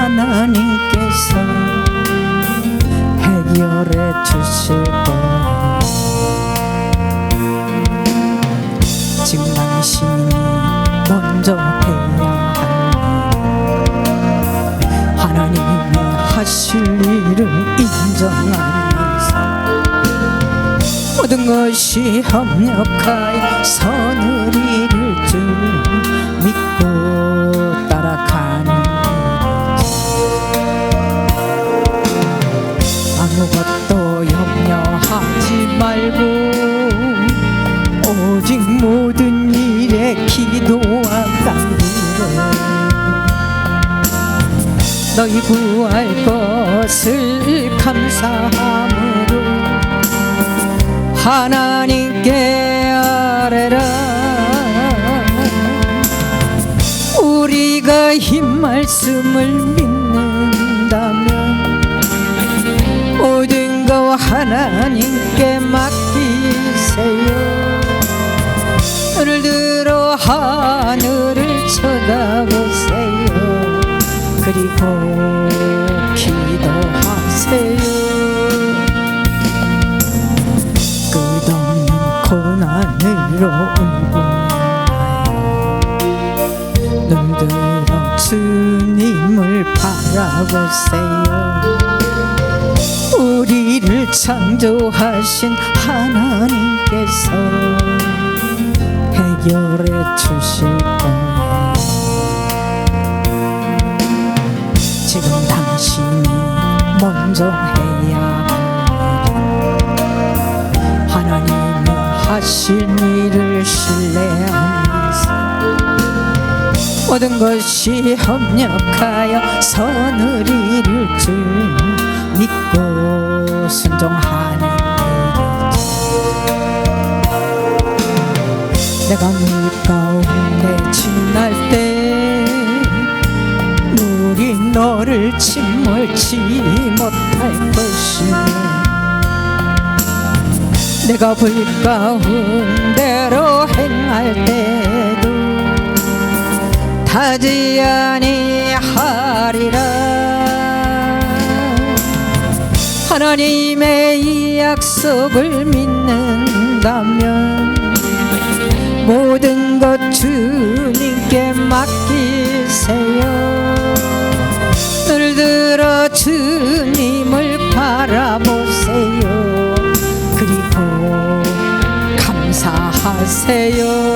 하나님께서 해결해 주실 거예요 지금 당신이 먼저 해야 할 일. 하나님이 하실 일을 인정하면서 모든 것이 협력하여 선을 이룰 줄 모든 일에 간구로 너희 구할 것을 감사함으로 하나님께 아뢰라. 우리가 이 말씀을 믿는다면 모든 거 하나님께 맡기세요 눈을 들어 하늘을 쳐다보세요. 그리고 기도하세요. 끝없는 고난으로 울고 눈 들어 주님을 바라보세요. 우리를 창조하신 하나님께서 해결해 주실 거예요 지금 당신이 먼저 해야 할 일. 하나님이 하실 일을 신뢰하면서 모든 것이 협력하여 선을 이룰 줄 믿고 순종하 내가 물 가운데 지날 때 물이 너를 침몰치 못할 것이며 내가 불 가운데로 행할 때도 타지 아니하리라. 하나님의 이 약속을 믿는다면 모든 것 주님께 맡기세요. 눈을 들어 주님을 바라보세요. 그리고 감사하세요